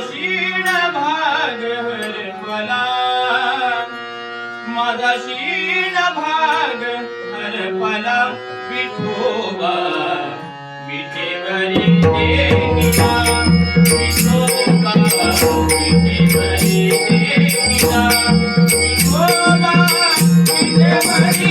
क्षीण भाग हरपला माझा क्षीण भाग हरपला विठोबा. विठेवरी विठोबा विठेवरी देविला विठोबा विठेवरी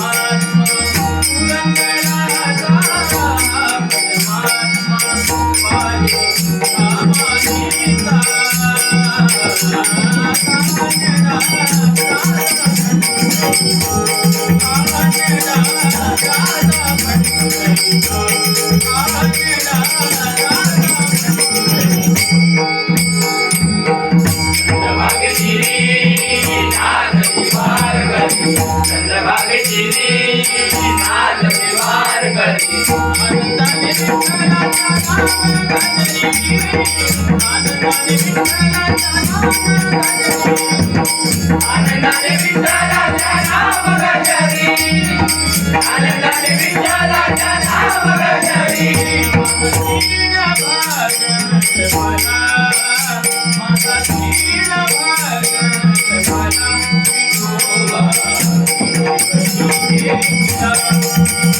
Bye. चंद्रभागेची आज विवार करी आनंदाने विठ्ठला नाम गजारी आनंदाने विठ्ठला नाम गजारी माझा भाग माझा भाग Thank you.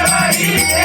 Yeah.